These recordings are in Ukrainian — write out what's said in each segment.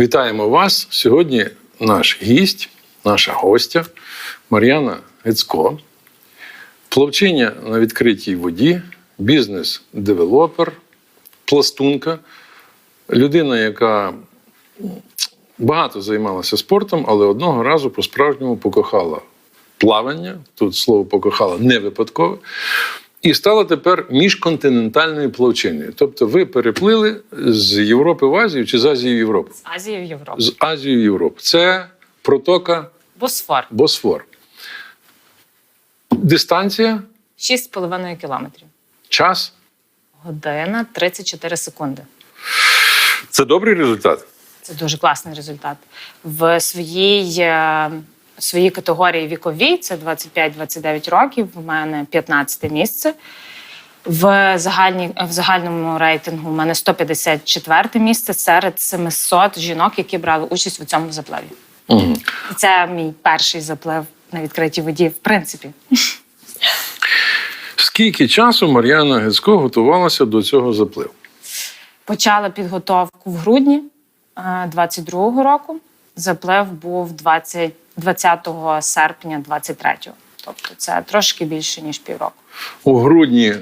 Вітаємо вас. Сьогодні наш гість, наша гостя Мар'яна Гецько, плавчиня на відкритій воді, бізнес-девелопер, пластунка, людина, яка багато займалася спортом, але одного разу по-справжньому покохала плавання. Тут слово покохала не випадкове. І стала тепер міжконтинентальною плавчиною. Тобто ви переплили з Європи в Азію чи з Азії в Європу? З Азії в Європу. З Азії в Європу. Це протока Босфор. Босфор. Дистанція, 6,5 кілометрів. час. Година 34 секунди. Це добрий результат. Це дуже класний результат. В своїй, е, своїй категорії віковій, це 25-29 років, в мене 15 місце. В, загальній, в загальному рейтингу в мене 154 місце серед 700 жінок, які брали участь у цьому запливі. Угу. Це мій перший заплив на відкритій воді, в принципі. Скільки часу Мар'яна Гецько готувалася до цього запливу? Почала підготовку в грудні е, 22-го року. Заплив був 20, 20 серпня 23-го. Тобто це трошки більше ніж півроку. У грудні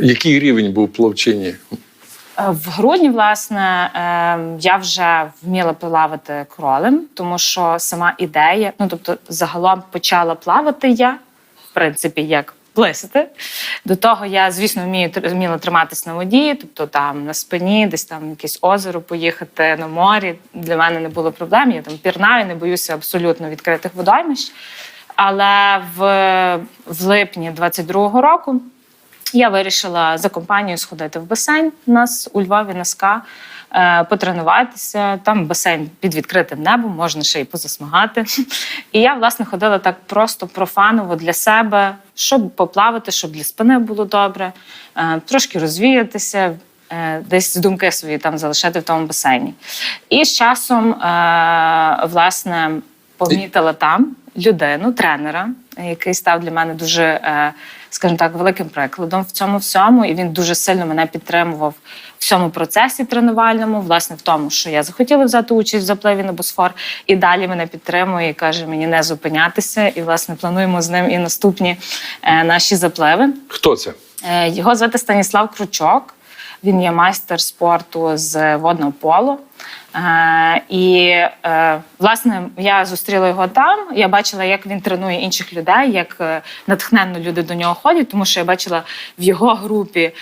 який рівень був плавчині? Е, В грудні, власне, е, я вже вміла плавати кролем, тому що сама ідея, ну тобто, загалом почала плавати я, в принципі, як плисати. До того я, звісно, вмію вміла триматись на воді, тобто там на спині, десь там якесь озеро поїхати на морі. Для мене не було проблем. Я там пірнаю, не боюся абсолютно відкритих водоймищ. Але в, в липні 22-го року я вирішила за компанією сходити в басейн у нас у Львові на СКА, потренуватися. Там басейн під відкритим небом, можна ще й позасмагати. І я, власне, ходила так просто профаново для себе, щоб поплавати, щоб для спини було добре, е, трошки розвіятися. е, Десь думки свої там залишати в тому басейні. І з часом, е, власне, помітила там людину, тренера, який став для мене дуже, е, скажімо так, великим прикладом в цьому всьому. І він дуже сильно мене підтримував в цьому процесі тренувальному, власне, в тому, що я захотіла взяти участь в запливі на Босфор, і далі мене підтримує і каже мені не зупинятися. І, власне, плануємо з ним і наступні е, наші запливи. Хто це? Е, Його звати Станіслав Кручок. Він є майстер спорту з водного поло. Е, і е, власне я зустріла його там. Я бачила, як він тренує інших людей, як е, натхненно люди до нього ходять, тому що я бачила в його групі,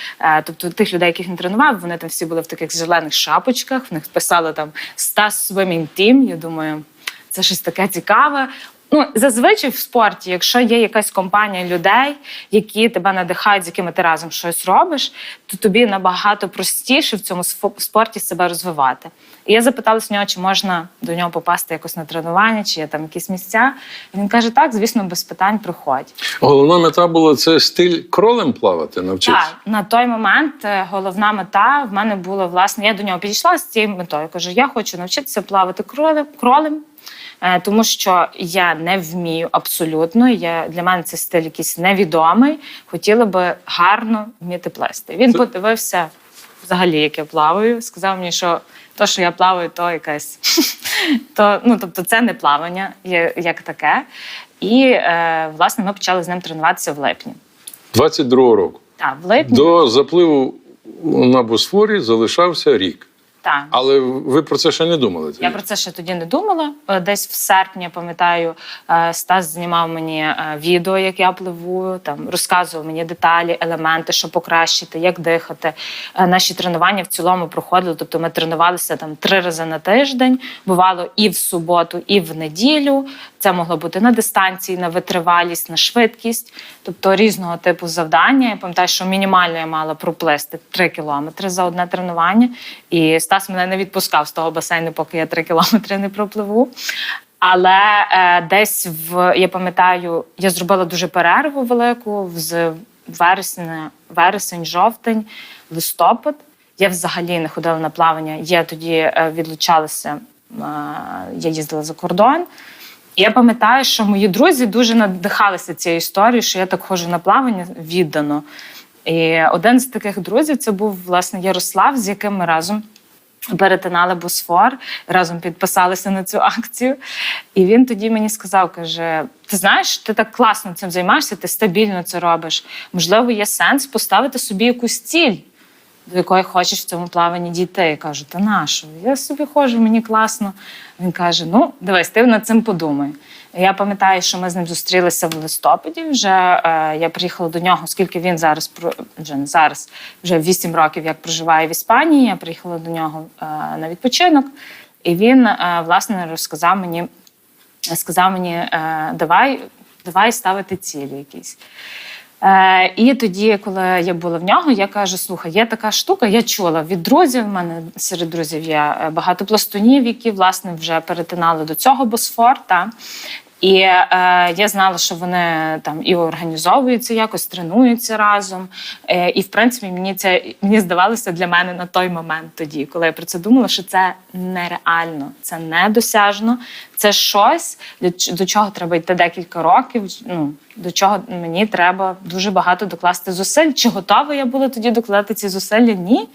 тобто тих людей, яких він тренував, вони там всі були в таких зелених шапочках. В них писали там Стас Swimming Team. Я думаю, це щось таке цікаве. Ну, зазвичай в спорті, якщо є якась компанія людей, які тебе надихають, з якими ти разом щось робиш, то тобі набагато простіше в цьому спорті себе розвивати. І я запиталась в нього, чи можна до нього попасти якось на тренування, чи є там якісь місця. І він каже: так, звісно, без питань приходь. Головна мета була це стиль кролем плавати, навчитися. Так, на той момент е, головна мета в мене була власне. Я до нього підійшла з цією метою. Кажу, я хочу навчитися плавати кролем, кролем тому що я не вмію абсолютно. Я для мене це стиль якийсь невідомий. Хотіла би гарно вміти плести. Він Це- подивився взагалі, як я плаваю. Сказав мені, що то, що я плаваю, то якась то ну тобто, це не плавання, як таке. І е, власне ми почали з ним тренуватися в липні. 22-го року. Так, в липні. До запливу на Босфорі залишався рік. Так. Але ви про це ще не думали. тоді? Я про це ще тоді не думала. Е, Десь в серпні, пам'ятаю, е, Стас знімав мені е, відео, як я пливу, там розказував мені деталі, елементи, що покращити, як дихати. Наші тренування в цілому проходили. Тобто ми тренувалися там три рази на тиждень. Бувало і в суботу, і в неділю. Це могло бути на дистанції, на витривалість, на швидкість, тобто різного типу завдання. Я пам'ятаю, що мінімально я мала проплисти 3 кілометри за одне тренування. І Стас мене не відпускав з того басейну, поки я 3 кілометри не пропливу. Але е, десь в я пам'ятаю, я зробила дуже перерву велику з вересня, вересень, жовтень, листопад. Я взагалі не ходила на плавання. Я тоді е, відлучалася, е, я їздила за кордон. Я пам'ятаю, що мої друзі дуже надихалися цією історією, що я так ходжу на плавання віддано. І один з таких друзів це був власне Ярослав, з яким ми разом перетинали Босфор, разом підписалися на цю акцію. І він тоді мені сказав: каже: Ти знаєш, ти так класно цим займаєшся, ти стабільно це робиш. Можливо, є сенс поставити собі якусь ціль. До якої хочеш в цьому плаванні дійти. Я кажу, та нащо? Я собі ходжу, мені класно. Він каже: Ну, дивись, ти над цим подумай. Я пам'ятаю, що ми з ним зустрілися в листопаді. Вже е, я приїхала до нього, оскільки він зараз вже не зараз, вже 8 років як проживає в Іспанії. Я приїхала до нього е, на відпочинок, і він е, власне розказав мені, сказав мені, е, давай, давай ставити цілі якісь. Е, і тоді, коли я була в нього, я кажу: слухай, є така штука, я чула від друзів. У мене серед друзів є е, багато пластунів, які власне вже перетинали до цього Босфор. Та? І е, я знала, що вони там і організовуються якось, тренуються разом. Е, і в принципі, мені це мені здавалося для мене на той момент, тоді, коли я про це думала, що це нереально, це недосяжно, це щось, до чого треба йти декілька років. Ну до чого мені треба дуже багато докласти зусиль. Чи готова я була тоді докладати ці зусилля? Ні.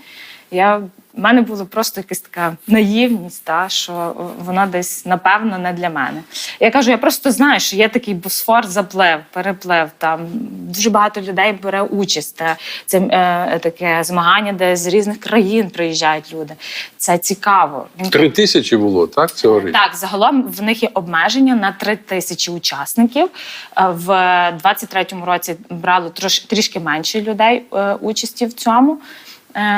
Я в мене була просто якась така наївність, та що вона десь напевно не для мене. Я кажу, я просто знаю, що є такий босфор, заплив, переплив. Там дуже багато людей бере участь. Та це е, таке змагання, де з різних країн приїжджають люди. Це цікаво. Три тисячі було, так? Цього року? так, загалом в них є обмеження на три тисячі учасників. Е, В 23-му році брало трош, трішки менше людей е, участі в цьому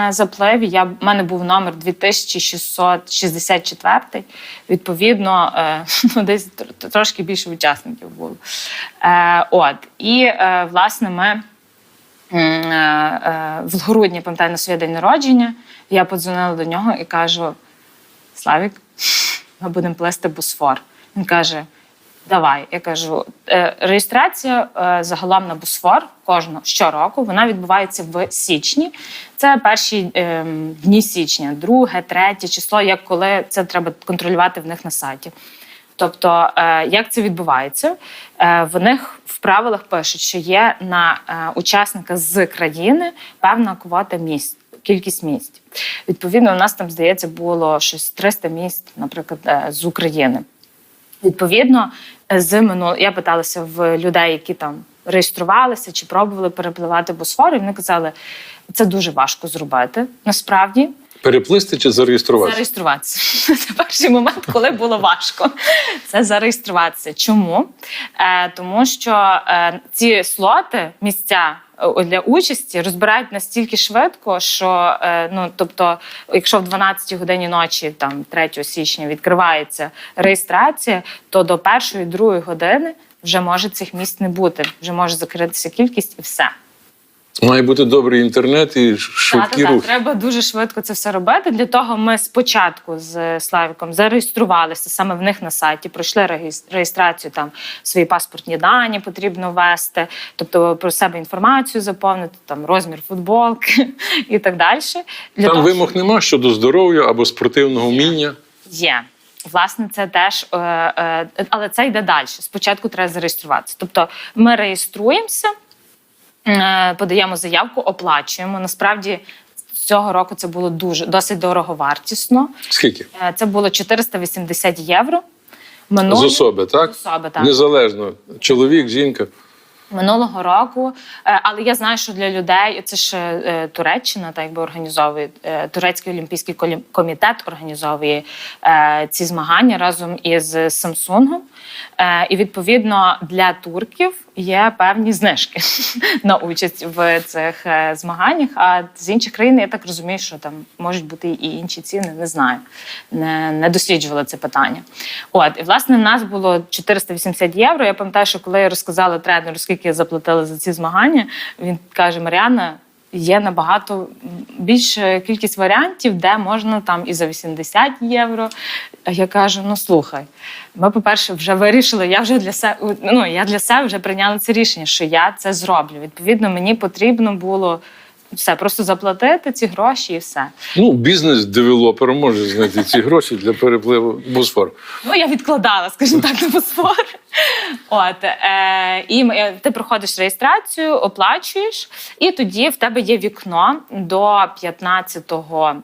запливі. Я, в мене був номер 2664. Відповідно, е, ну, десь трошки більше учасників було. Е, От. І, е, власне, ми. Е, е, В грудні, пам'ятаю, на своє день народження, я подзвонила до нього і кажу: Славік, ми будемо плести босфор. Він каже: Давай. Я кажу, «Е, реєстрація е, загалом на босфор кожного щороку вона відбувається в січні. Це перші ем, дні січня, друге, третє число, як коли це треба контролювати в них на сайті. Тобто, е, як це відбувається? В них в правилах пишуть, що є на учасника з країни певна квота місць, кількість місць. Відповідно, у нас там здається було щось 300 місць, наприклад, з України. Відповідно, з минул... я питалася в людей, які там реєструвалися чи пробували перепливати босфор, і вони казали, це дуже важко зробити насправді. Переплисти чи зареєструватися? Зареєструватися. Це перший момент, коли було важко. Це зареєструватися. Чому? Е, тому що е, ці слоти, місця е, для участі розбирають настільки швидко, що е, ну, тобто, якщо в 12 годині ночі, там 3 січня, відкривається реєстрація, то до першої другої години вже може цих місць не бути, вже може закритися кількість і все. Має бути добрий інтернет і швидкий Так, так, рух. треба дуже швидко це все робити. Для того ми спочатку з Славіком зареєструвалися саме в них на сайті, пройшли реєс- реєстрацію, там свої паспортні дані потрібно ввести, тобто про себе інформацію заповнити, там розмір футболки і так далі. Для Там того, вимог щоб- нема щодо здоров'я або спортивного вміння. Є. Власне, це теж, е, е, але це йде далі. Спочатку треба зареєструватися. Тобто ми реєструємося, подаємо заявку, оплачуємо. Насправді цього року це було дуже досить дороговартісно. Скільки? Е, Це було 480 євро. З особи, так? З особи, так. Незалежно. Чоловік, жінка. минулого року. Е, Але я знаю, що для людей це ж е, Туреччина, так якби організовує е, Турецький олімпійський комітет організовує е, ці змагання разом із. Е, І відповідно для турків є певні знижки на участь в цих е, змаганнях. А з інших країн я так розумію, що там можуть бути і інші ціни. Не знаю, не, не досліджувала це питання. От і власне нас було 480 євро. Я пам'ятаю, що коли я розказала тренеру, скільки я заплатила за ці змагання, він каже: Маріана. Є набагато більша кількість варіантів, де можна там і за 80 євро. Я кажу: ну слухай, ми, по-перше, вже вирішили, я вже для себе ну я для себе вже прийняла це рішення, що я це зроблю. Відповідно, мені потрібно було все, просто заплатити ці гроші і все. Ну, бізнес-девелопер може знайти ці гроші для перепливу Босфор. Ну, я відкладала, скажімо так, на босфор. От, е, і е, ти проходиш реєстрацію, оплачуєш, і тоді в тебе є вікно до 15 м,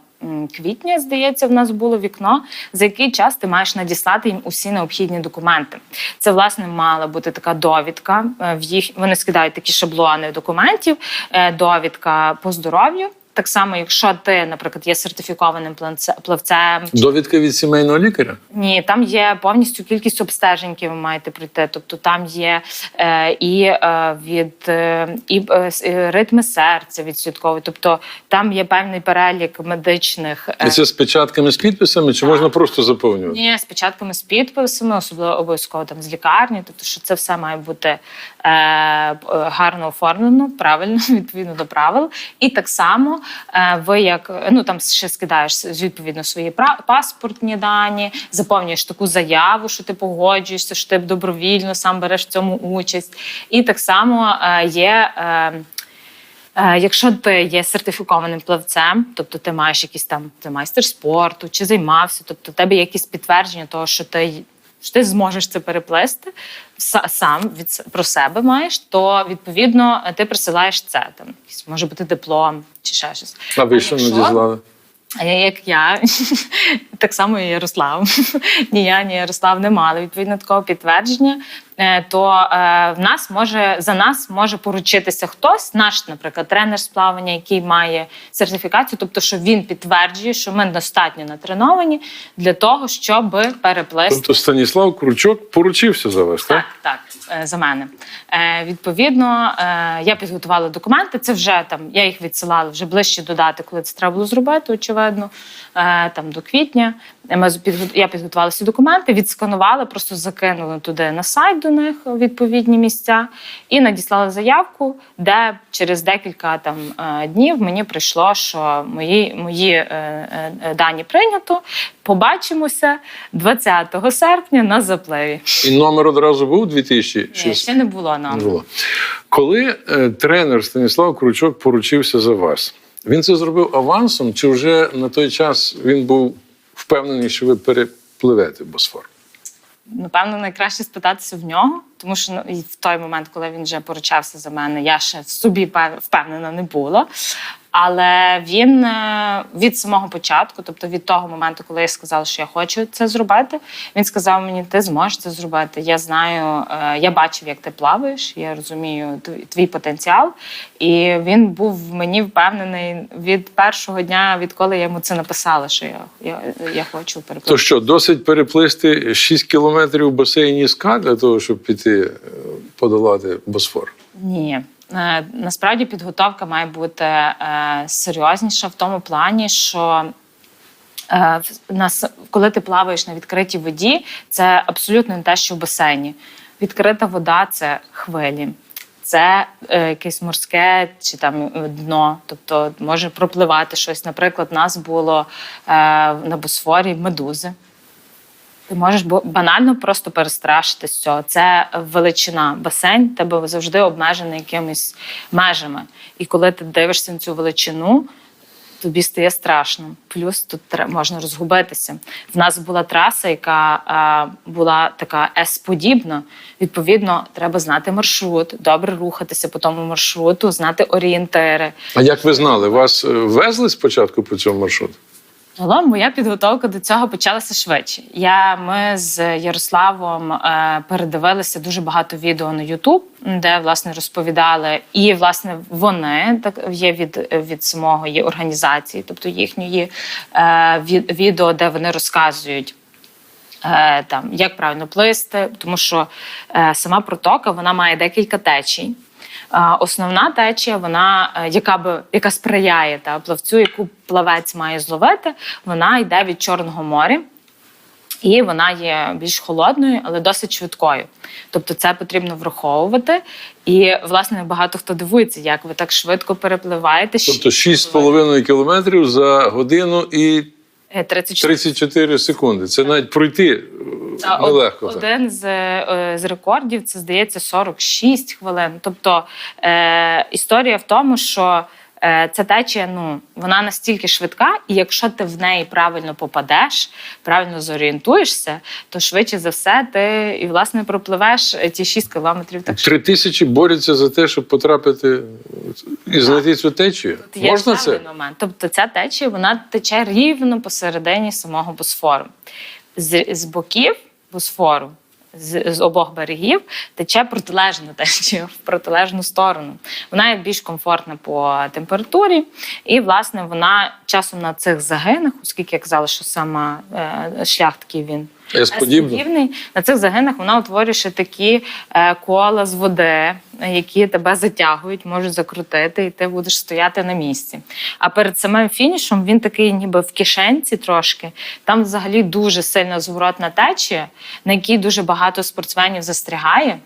квітня, здається, в нас було вікно, за який час ти маєш надіслати їм усі необхідні документи. Це власне мала бути така довідка. е, В їх вони скидають такі шаблони документів, е, довідка по здоров'ю. Так само, якщо ти, наприклад, є сертифікованим плавцем, Довідка від сімейного лікаря? ні, там є повністю кількість обстежень, які ви маєте пройти. Тобто там є е, і е, від е, і е, е, ритми серця відслідковують. Тобто там є певний перелік медичних. е, І це з печатками, з підписами, чи можна просто заповнювати? ні, з печатками, з підписами, особливо обов'язково там з лікарні. Тобто, що це все має бути е, гарно оформлено, правильно, відповідно до правил. І так само ви як ну там ще скидаєш відповідно свої паспортні дані, заповнюєш таку заяву, що ти погоджуєшся, що ти добровільно сам береш в цьому участь. І так само е, є. Е, Е, Якщо ти є сертифікованим плавцем, тобто ти маєш якийсь там ти майстер спорту чи займався, тобто в тебе є якісь підтвердження того, що ти, що ти зможеш це переплисти сам від про себе маєш, то відповідно ти присилаєш це. Там може бути диплом чи ще щось. А ви що надіслали? А я, як я, так само і Ярослав. Ні я, ні Ярослав не мали відповідно такого підтвердження. Е, То е, в нас може за нас може поручитися хтось, наш, наприклад, тренер з плавання, який має сертифікацію, тобто, що він підтверджує, що ми достатньо натреновані для того, щоб переплисти. Тобто Станіслав Кручок поручився за вас, так? Так, так, е, за мене. Відповідно, я підготувала документи. Це вже там, я їх відсилала вже ближче до дати, коли це треба було зробити, очевидно, там до квітня. Ми я підготувала всі документи, відсканувала, просто закинула туди на сайт до них відповідні місця і надіслала заявку, де через декілька там е, днів мені прийшло, що мої, мої е, е, дані прийнято. Побачимося 20 серпня на запливі. І номер одразу був Ні, 2006? ще не було. Не було. Коли тренер Станіслав Кручок поручився за вас, він це зробив авансом, чи вже на той час він був впевнений, що ви перепливете Босфор? Напевно, найкраще спитатися в нього, тому що ну, і в той момент, коли він вже поручався за мене, я ще в собі впевнена не була. Але він е, від самого початку, тобто від того моменту, коли я сказала, що я хочу це зробити, він сказав мені: ти зможеш це зробити. Я знаю, е, я бачив, як ти плаваєш, я розумію твій- потенціал. І він був мені впевнений від першого дня, відколи я йому це написала, що я, я, я хочу перепливти. То що, досить переплисти 6 кілометрів в басейні СКА для того, щоб піти е, подолати Босфор? Ні. Е, Насправді підготовка має бути е, серйозніша в тому плані, що нас, коли ти плаваєш на відкритій воді, це абсолютно не те, що в басейні. Відкрита вода це хвилі. Це якесь морське чи там дно, тобто може пропливати щось. Наприклад, нас було на Босфорі медузи. Ти можеш банально просто перестрашити з цього. Це величина. Басейн тебе завжди обмежений якимись межами. І коли ти дивишся на цю величину, тобі стає страшно. Плюс тут можна розгубитися. В нас була траса, яка е, була така С-подібна. Відповідно, треба знати маршрут, добре рухатися по тому маршруту, знати орієнтири. А як ви знали, вас е, везли спочатку по цьому маршруту? Але моя підготовка до цього почалася швидше. Я ми з Ярославом е, передивилися дуже багато відео на Ютуб, де власне розповідали, і власне вони так є від, від самої організації, тобто їхньої е, від, відео, де вони розказують. Е, там як правильно плисти, тому що е, сама протока вона має декілька течій. Основна течія, вона е, яка би яка сприяє та плавцю, яку плавець має зловити, вона йде від Чорного моря. І вона є більш холодною, але досить швидкою. Тобто це потрібно враховувати. І, власне, багато хто дивується, як ви так швидко перепливаєте. Тобто 6,5 кілометрів за годину і 34 34 секунди. Це навіть пройти е, нелегко. Один з, е, з рекордів це здається 46 хвилин. Тобто е, історія в тому, що Е, Ця течія, ну вона настільки швидка, і якщо ти в неї правильно попадеш, правильно зорієнтуєшся, то швидше за все ти і власне пропливеш е, ті 6 кілометрів. Так Три тисячі борються за те, щоб потрапити і знайти цю течію. Тут є Можна це? момент. Тобто ця течія вона тече рівно посередині самого Босфору. З, з боків Босфору, з, з обох берегів, тече протилежна течія в протилежну сторону. Вона є більш комфортна по температурі, і, власне, вона часом на цих загинах, оскільки я казала, що саме е, шлях такий він? С-подібний. На цих загинах вона утворює ще такі е, кола з води, які тебе затягують, можуть закрутити, і ти будеш стояти на місці. А перед самим фінішом він такий, ніби в кишенці трошки. Там взагалі дуже сильна зворотна течія, на якій дуже багато спортсменів застрягає.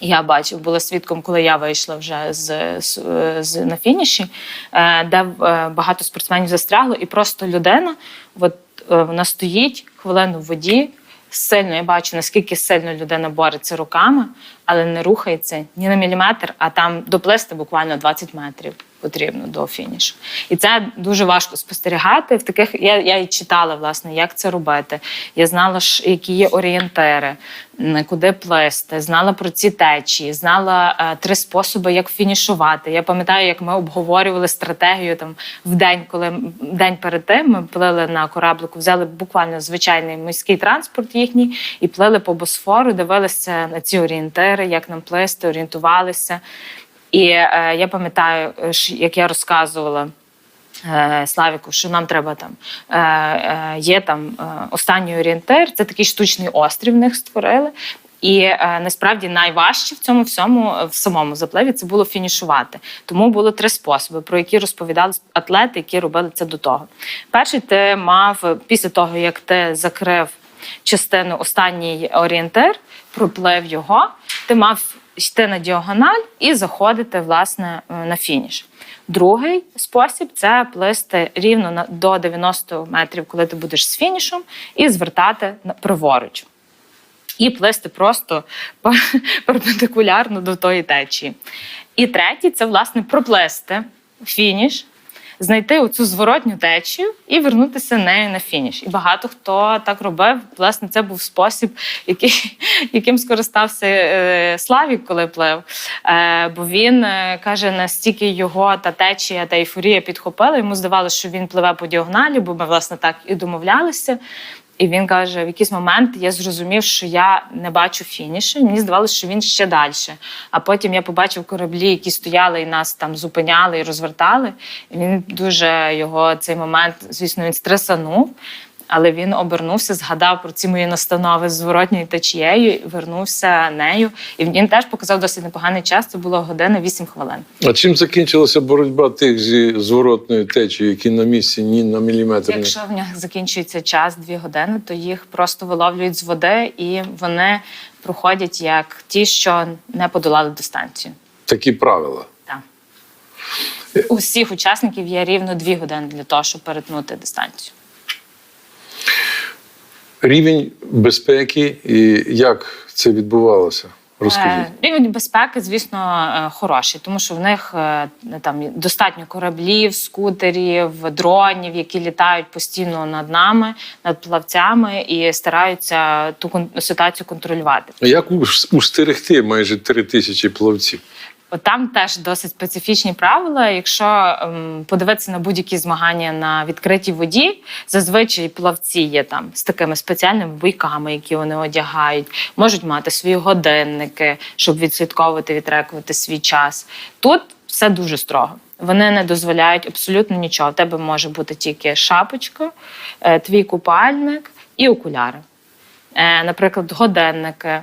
Я бачив, була свідком, коли я вийшла вже з, з, з на фініші, е, де е, багато спортсменів застрягло, і просто людина, от вона стоїть хвилину в воді. Сильно я бачу, наскільки сильно людина бореться руками, але не рухається ні на міліметр, а там доплисти буквально 20 метрів потрібно до фінішу. І це дуже важко спостерігати. В таких я, я і читала, власне, як це робити. Я знала, які є орієнтири, куди плисти, знала про ці течії, знала е, три способи, як фінішувати. Я пам'ятаю, як ми обговорювали стратегію там в день, коли день перед тим ми плили на кораблику, взяли буквально звичайний міський транспорт їхній і плили по Босфору, дивилися на ці орієнтири, як нам плисти, орієнтувалися. І е, я пам'ятаю, е, як я розказувала е, Славіку, що нам треба там е, є там останній орієнтир, це такий штучний острів в них створили. І е, насправді найважче в цьому всьому в самому запливі це було фінішувати. Тому було три способи, про які розповідали атлети, які робили це до того. Перший ти мав після того, як ти закрив частину останній орієнтир, проплив його, ти мав йти на діагональ і заходити власне е, на фініш. Другий спосіб це плисти рівно на до 90 метрів, коли ти будеш з фінішом, і звертати праворуч. І плисти просто перпендикулярно до тої течії. І третій це власне проплисти фініш, знайти оцю зворотню течію і вернутися нею на фініш. І багато хто так робив. Власне, це був спосіб, який, яким скористався е, Славік, коли плив. Е, бо він е, каже, настільки його та течія та ейфорія підхопила. Йому здавалося, що він пливе по діагоналі, бо ми власне так і домовлялися. І він каже: в якийсь момент я зрозумів, що я не бачу фінішу. Мені здавалося, що він ще далі. А потім я побачив кораблі, які стояли і нас там зупиняли і розвертали. І він дуже його цей момент, звісно, він стресанув. Але він обернувся, згадав про ці мої настанови з зворотньою течією, вернувся нею. І він теж показав досить непоганий час. Це було година 8 хвилин. А чим закінчилася боротьба тих зі зворотною течією, які на місці ні на міліметр Якщо в них закінчується час дві години, то їх просто виловлюють з води, і вони проходять як ті, що не подолали дистанцію. такі правила. Так. У всіх учасників є рівно дві години для того, щоб перетнути дистанцію. Рівень безпеки і як це відбувалося? Розкажіть. Е, Рівень безпеки, звісно, е, хороший, тому що в них е, там достатньо кораблів, скутерів, дронів, які літають постійно над нами, над плавцями і стараються ту ситуацію контролювати. Як устерегти майже три тисячі плавців? От там теж досить специфічні правила. Якщо ем, подивитися на будь-які змагання на відкритій воді, зазвичай плавці є там з такими спеціальними буйками, які вони одягають, можуть мати свої годинники, щоб відслідковувати, відтрекувати свій час. Тут все дуже строго. Вони не дозволяють абсолютно нічого. В тебе може бути тільки шапочка, е, твій купальник і окуляри. Е, наприклад, годинники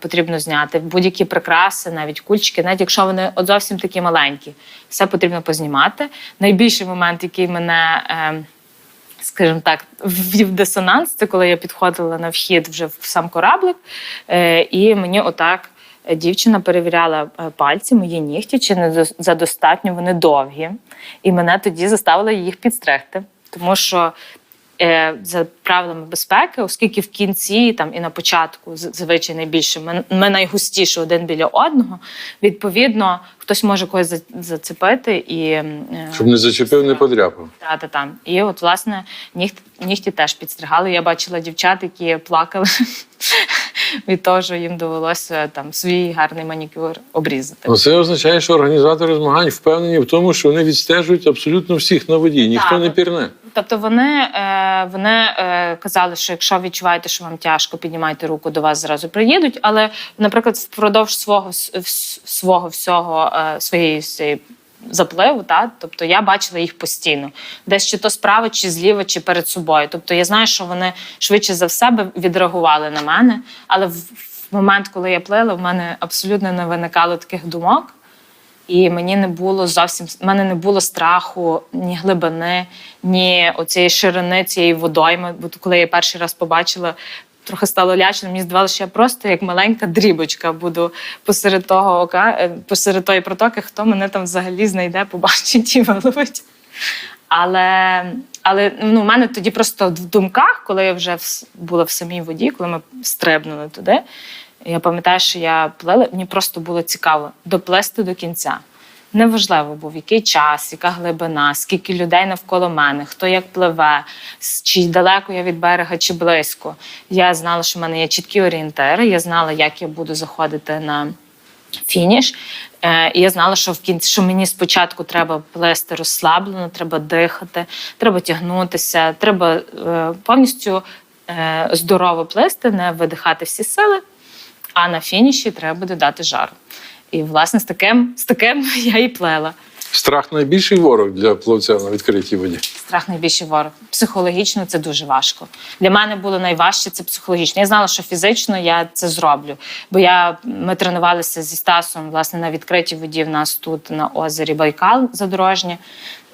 потрібно зняти, будь-які прикраси, навіть кульчики, навіть якщо вони от зовсім такі маленькі, все потрібно познімати. Найбільший момент, який мене. е, Скажімо так, ввів дисонанс, це коли я підходила на вхід вже в сам кораблик, е, і мені отак е, дівчина перевіряла е, пальці, мої нігті, чи не дос- задостатньо вони довгі. І мене тоді заставили їх підстригти, тому що е, за правилами безпеки, оскільки в кінці там і на початку звичай найбільше ми, ми найгустіше один біля одного. Відповідно, хтось може когось за- зацепити і е, Щоб не зачепив, не подряпав. та, та, там. І от, власне, нігті, нігті теж підстригали. Я бачила дівчат, які плакали від того, що їм довелося там свій гарний манікюр обрізати. Ну, це означає, що організатори змагань впевнені в тому, що вони відстежують абсолютно всіх на воді, ніхто Так. не пірне. Тобто вони, е, вони е, казали, що якщо відчуваєте, що вам тяжко, піднімайте руку, до вас зразу приїдуть. Але, наприклад, впродовж свого свого всього е, своєї запливу, та тобто я бачила їх постійно, десь чи то справа, чи зліва, чи перед собою. Тобто я знаю, що вони швидше за все відреагували на мене, але в, момент, коли я плила, в мене абсолютно не виникало таких думок. І мені не було зовсім мене не було страху ні глибини, ні оцієї ширини цієї водойми. Бо коли я перший раз побачила, трохи стало лячно. Мені здавалося, що я просто як маленька дрібочка буду посеред того ока, е, посеред тої протоки, хто мене там взагалі знайде, побачить і виловить. Але, але ну, в мене тоді просто в думках, коли я вже була в самій воді, коли ми стрибнули туди, я пам'ятаю, що я плила, мені просто було цікаво доплисти до кінця. Неважливо був, який час, яка глибина, скільки людей навколо мене, хто як пливе, чи далеко я від берега, чи близько. Я знала, що в мене є чіткі орієнтири, я знала, як я буду заходити на фініш. Е, і я знала, що в кінці, що мені спочатку треба плести розслаблено, треба дихати, треба тягнутися, треба е, повністю е, здорово плести, не видихати всі сили, а на фініші треба додати жару. І, власне, з таким, з таким я і плела. Страх найбільший ворог для пловця на відкритій воді. Страх найбільший ворог. Психологічно це дуже важко. Для мене було найважче це психологічно. Я знала, що фізично я це зроблю. Бо я ми тренувалися зі Стасом власне на відкритій воді. В нас тут на озері Байкал задорожнє.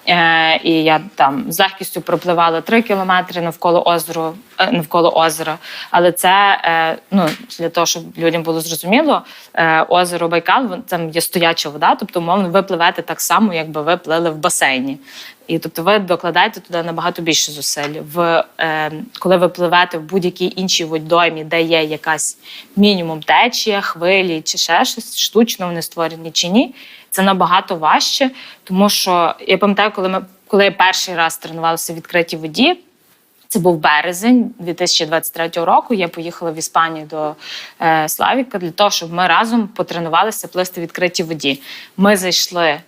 Е, і я там з легкістю пропливала три кілометри навколо озеру, навколо озера. Але це е, ну для того, щоб людям було зрозуміло, е, озеро Байкал там є стояча вода, тобто умовно ви пливете так само, якби ви плили в басейні. І тобто ви докладаєте туди набагато більше зусиль. В е, коли ви пливете в будь-якій іншій водоймі, де є якась мінімум течія, хвилі чи ще щось, штучно вони створені чи ні, це набагато важче, тому що я пам'ятаю, коли ми коли я перший раз тренувалася в відкритій воді. Це був березень 2023 року. Я поїхала в Іспанію до е, Славіка для того, щоб ми разом потренувалися плисти в відкритій воді. Ми зайшли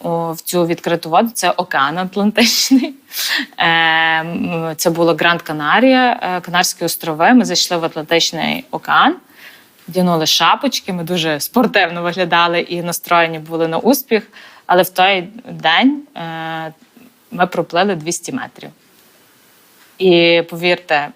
о, в цю відкриту воду. Це океан Атлантичний. Е, це було Гранд Канарія, е, Канарські острови. Ми зайшли в Атлантичний океан. Вдягнули шапочки, ми дуже спортивно виглядали і настроєні були на успіх. Але в той день е, ми проплили 200 метрів. І повірте,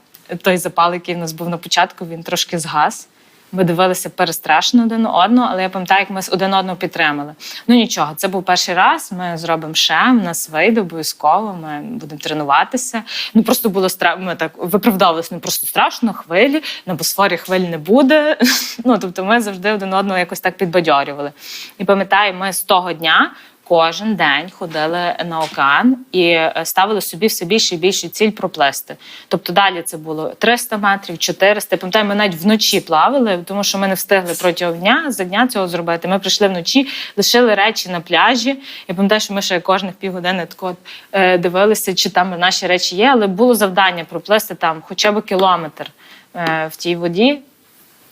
той запал, який в нас був на початку, він трошки згас. Ми дивилися перестрашно один одного, але я пам'ятаю, як ми один одного підтримали. Ну нічого, це був перший раз. Ми зробимо ще, в нас вийде обов'язково. Ми будемо тренуватися. Ну просто було страшно. Ми так виправдовувалися. Ну просто страшно, хвилі. На босфорі хвиль не буде. Ну тобто, ми завжди один одного якось так підбадьорювали. І пам'ятаю, ми з того дня кожен день ходили на океан і е, ставили собі все більше і більше ціль проплисти. Тобто далі це було 300 метрів, 400. Я Пам'ятаю, ми навіть вночі плавали, тому що ми не встигли протягом дня за дня цього зробити. Ми прийшли вночі, лишили речі на пляжі. Я пам'ятаю, що ми ще кожних півгодини так е, дивилися, чи там наші речі є, але було завдання проплисти там хоча б кілометр е, в тій воді.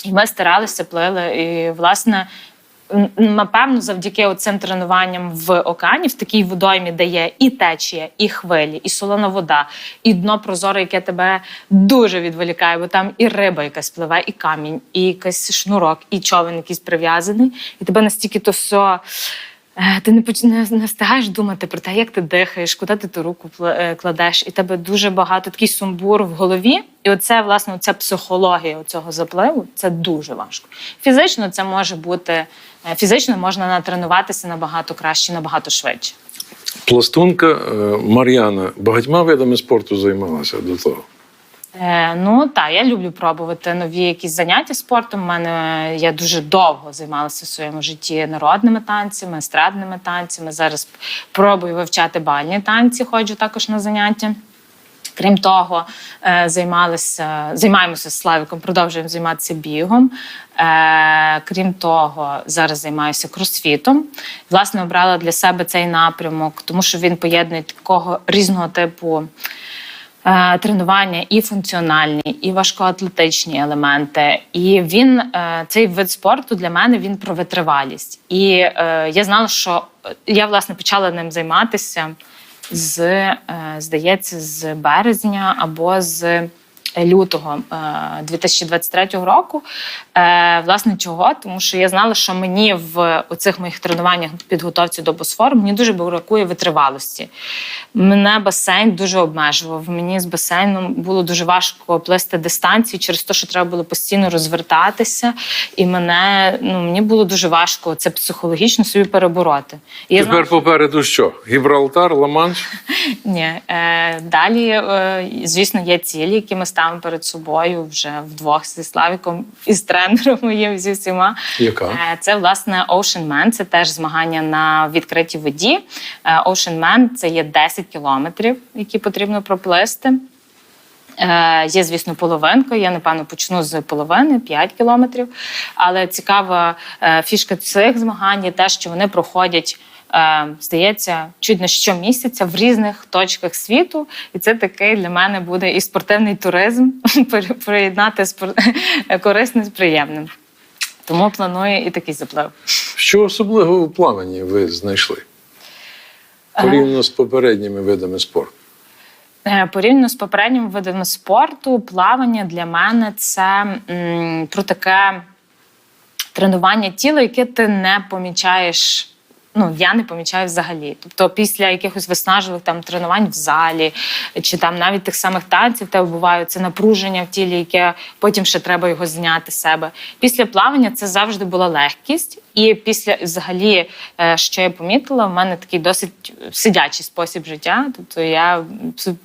І ми старалися, плили. І, власне, напевно, завдяки цим тренуванням в океані, в такій водоймі, де є і течія, і хвилі, і солона вода, і дно прозоре, яке тебе дуже відволікає, бо там і риба якась пливе, і камінь, і якийсь шнурок, і човен якийсь прив'язаний, і тебе настільки то все. Ти не не, встигаєш думати про те, як ти дихаєш, куди ти ту руку е, кладеш, і тебе дуже багато такий сумбур в голові. І оце, власне, оця психологія цього запливу це дуже важко. Фізично це може бути фізично можна натренуватися набагато краще, набагато швидше. Пластунка е, Мар'яна багатьма видами спорту займалася до того. Е, ну так, я люблю пробувати нові якісь заняття спортом. У мене я дуже довго займалася в своєму житті народними танцями, естрадними танцями. Зараз пробую вивчати бальні танці, ходжу також на заняття. Крім того, е, займалися, займаємося з Славіком, продовжуємо займатися бігом. Е, Крім того, зараз займаюся кросфітом. Власне, обрала для себе цей напрямок, тому що він поєднує такого різного типу е, тренування і функціональні, і важкоатлетичні елементи. І він цей вид спорту для мене він про витривалість. І я знала, що я власне почала ним займатися з, е, здається, з березня або з лютого е, 2023 року. Е, Власне, чого? Тому що я знала, що мені в оцих моїх тренуваннях підготовці до босфору мені дуже бракує витривалості. Мене басейн дуже обмежував. Мені з басейном було дуже важко плисти дистанцію через те, що треба було постійно розвертатися. І мене ну мені було дуже важко це психологічно собі перебороти. І я знала, Тепер попереду що? Гібралтар, Ла-Манш? ні, е, далі, е, звісно, є цілі, які ми ставимо перед собою вже вдвох зі Славіком і з тренером моїм зі всіма. Яка? Е, Це власне Ocean Man, це теж змагання на відкритій воді. Е, Ocean Man – це є 10 кілометрів, які потрібно проплисти. Е, Є, звісно, половинка. Я напевно почну з половини 5 кілометрів. Але цікава е, фішка цих змагань є те, що вони проходять. Е, Здається, чуть не щомісяця в різних точках світу, і це такий для мене буде і спортивний туризм поєднати спор- корисне з приємним. Тому планую і такий заплив. Що особливого у плаванні ви знайшли? Порівняно з попередніми видами спорту. Е, Порівняно з попередніми видами спорту, плавання для мене це м, про таке тренування тіла, яке ти не помічаєш. Ну, я не помічаю взагалі. Тобто, після якихось виснажливих там тренувань в залі, чи там навіть тих самих танців, тебе буває це напруження в тілі, яке потім ще треба його зняти з себе. Після плавання це завжди була легкість. І після взагалі, е, що я помітила, в мене такий досить сидячий спосіб життя. Тобто я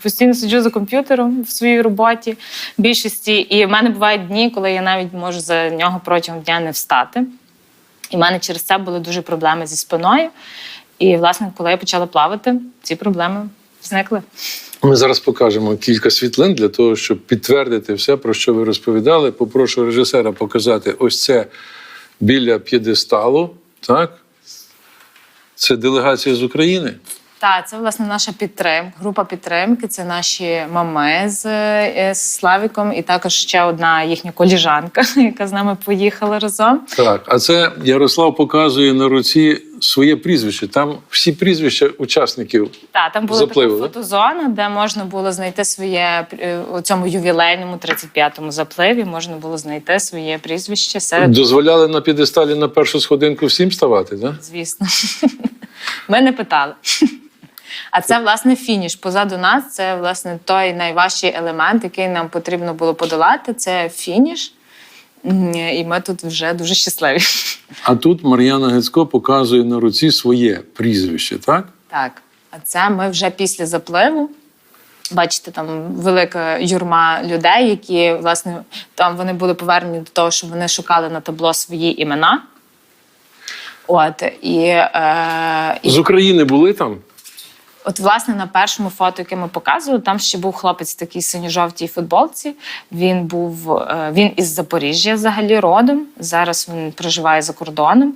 постійно сиджу за комп'ютером в своїй роботі в більшості, і в мене бувають дні, коли я навіть можу за нього протягом дня не встати. І в мене через це були дуже проблеми зі спиною. І, власне, коли я почала плавати, ці проблеми зникли. Ми зараз покажемо кілька світлин для того, щоб підтвердити все, про що ви розповідали. Попрошу режисера показати ось це біля п'єдесталу. Так? Це делегація з України. Так, це власне наша підтримка, група підтримки. Це наші мами з, е, з Славіком, і також ще одна їхня коліжанка, яка з нами поїхала разом. Так, а це Ярослав показує на руці своє прізвище. Там всі прізвища учасників. Так, там була Запливу, така фотозона, де можна було знайти своє е, у цьому ювілейному 35-му запливі. Можна було знайти своє прізвище серед Дозволяли на п'єдесталі на першу сходинку всім ставати, так? звісно. Ми не питали. А це власне фініш. Позаду нас це власне той найважчий елемент, який нам потрібно було подолати. Це фініш. І ми тут вже дуже щасливі. А тут Мар'яна Гецько показує на руці своє прізвище, так? Так, а це ми вже після запливу. Бачите, там велика юрма людей, які власне там вони були повернені до того, що вони шукали на табло свої імена. От і, е, і З України були там? От, власне, на першому фото, яке ми показували, там ще був хлопець в такій синьо-жовтій футболці. Він був е, він із Запоріжжя взагалі родом. Зараз він проживає за кордоном.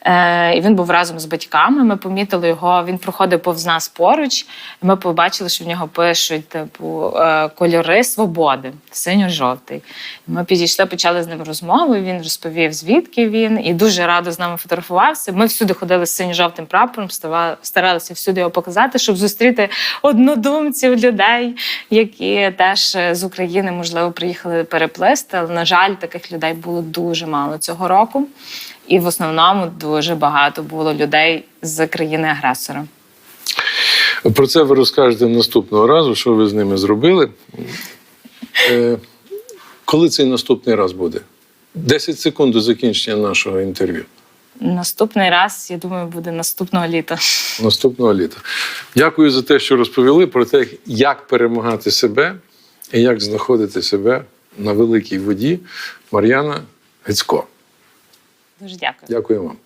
Е, і він був разом з батьками. Ми помітили його. Він проходив повз нас поруч. І ми побачили, що в нього пишуть типу е, кольори свободи, синьо-жовтий. Ми підійшли, почали з ним розмову. Він розповів, звідки він, і дуже радо з нами фотографувався. Ми всюди ходили з синьо-жовтим прапором, старалися всюди його показати, щоб зустріти однодумців людей, які теж е, з України можливо приїхали переплисти. Але на жаль, таких людей було дуже мало цього року. І в основному дуже багато було людей з країни-агресора. Про це ви розкажете наступного разу, що ви з ними зробили. Е, коли цей наступний раз буде? 10 секунд до закінчення нашого інтерв'ю. Наступний раз, я думаю, буде наступного літа. Наступного літа. Дякую за те, що розповіли про те, як перемагати себе і як знаходити себе на великій воді. Мар'яна Гецько. Дуже дякую. Дякую вам.